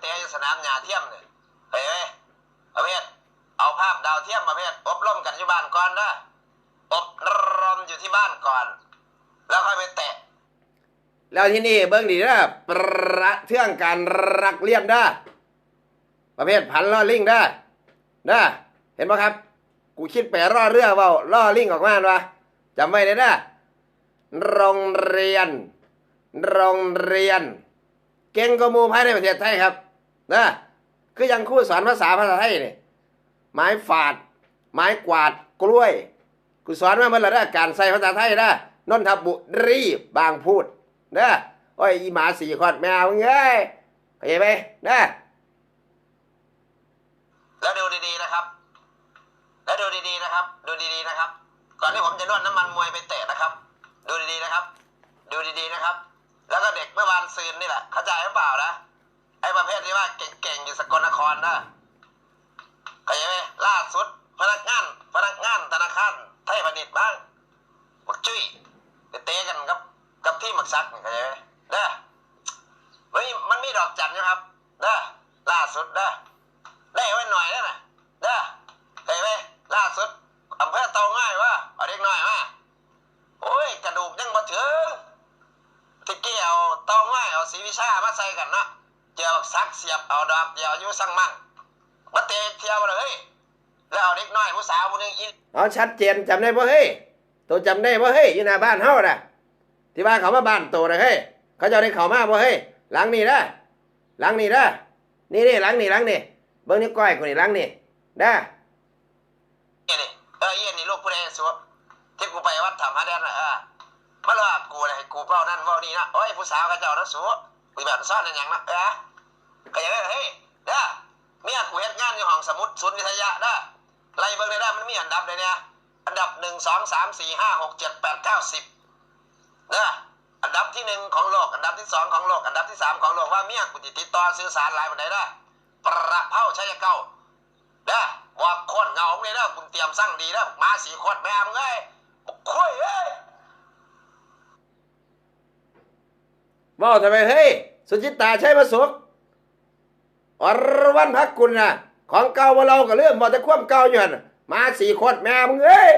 เตะอยู่สนามหญ้าเทียมเนี่ยเฮ้ยประเภทเอาภาพดาวเทียมประเภทอบรมกันอยู่บ้านก่อนนะอบรมอยู่ที่บ้านก่อน แล้วค่อยไปเตะ แล้วที่นี่เบิ้งดีนะประเทื่องการรักเลียนเด้ประเภทพันล่อลิงเด้อเด้เห็นปะครับ กูคิดไปล่อเรือเว่าล่อลิงออกมาวะจำไว้เลยนะโรงเรียน โรงเรียน เก่งกว่ามูภายในประเทศไทยครับนะคือยังคู่สอนภาษาภาษาไทยเนี่ยไม้ฝาด ไม้กวาดกล้วย กูสอนมาเมื่อไหร่นะการใส่ภาษาไทยนะนนทบุรีบางพูดนะโอ้ยอีหมาสี่ขอดแมวเงยเข้าใจไหมนะแล้วดูดีๆนะครับ แล้วดูดีๆนะครับ ดูดีๆนะครับ ก่อนที่ผมจะนวดน้ำมันมวยไปเตะนะครับ ดูดีๆนะครับ ดูดีๆนะครับ แล้วก็เด็กเมื่อวานซืนนี่แหละ เข้าใจหรือเปล่านะ ไอ้ประเภทที่ว่าเก่งๆอยู่สกลนครนะเข้าใจไหมล่าสุด พนักงาน พนักงานธนาคารไทยพาณิชย์บ้างบักจุ้ยเตะกันกับ กับที่หมักซักเข้าใจไหมเด้อเฮ้ยมันมีดอกจันนะครับเด้อล่าสุดเด้อ ได้ไว้หน่อยแล้วนะเด้อเห็นไหมล่าสุดอำเภอเตาง่ายวะเอาเด็กหน่อยมาโอ้ย กระดูกยังมาถึงตะกี้เอาเตาง่าย เอาสีวิชามาใส่กันเนาะเจียวซักเสียบเอาดอกเดียวอายุสั่งมั่งมาเตะเที่ยวเลยเฮ้ยแล้วเอาเด็กน้อยผู้สาวผู้หนึงอีกเอาชัดเจนจำได้ป่ะเฮ้ยตัวจำได้ป่ะเฮ้ยอยู่หน้าบ้านเฮาน่ะที่บ้านเขามาบ้านโตนะเฮ้ยเขาจะเอาได้เขามาป่ะเฮ้ยหลังนี่นะหลังนี่นะนี่นี่หลังนี่หลังนี่เบิ้งนี่ก้อยกูนี่หลังนี่นะเนี่ยนี่เออเอี้ยนี่ลูกผู้ใดสัวที่กูไปวัดธรรมฮะเดนน่ะเออ มาเลยว่ากูเลยกูเป้านั่นเป้านี่นะโอ้ยผู้สาวกับเจ้านะสัวกูแบบซ่อนนั่นอย่างนะเออก็อย่างนั้นเฮ้ยเด้อเมียกูเฮ็ดงานอยู่ห้องสมุดศูนย์วิทยาเด้อไล่เบิ่งเลยเด้มันมีอันดับเลยเนี่ยอันดับหนึ่งสองสามสี่ห้าหกเจ็ดแปดเก้าสิบเด้ออันดับที่หนึ่งของโลก อันดับที่สองของโลก อันดับที่สามของโลกว่าเมียกูติดติดต่อสื่อสารหลายวันใดเด้ประเภาชัยเก้าเด้อว่าคนเงาของเลยเด้อคุณเตรียมสั่งดีเด้อมาสี่คตรแม่มึงเอ้ยบอกคุยเอ้ย ว่าทำไมเฮ้ยสุจิตตาใช่มาสุกอรวันพักคุณน่ะของเก่าว่าเราก็เรื่องบ่แต่ความเก่าอยู่หั่นมาสี่คนแม่มึงเอ้ย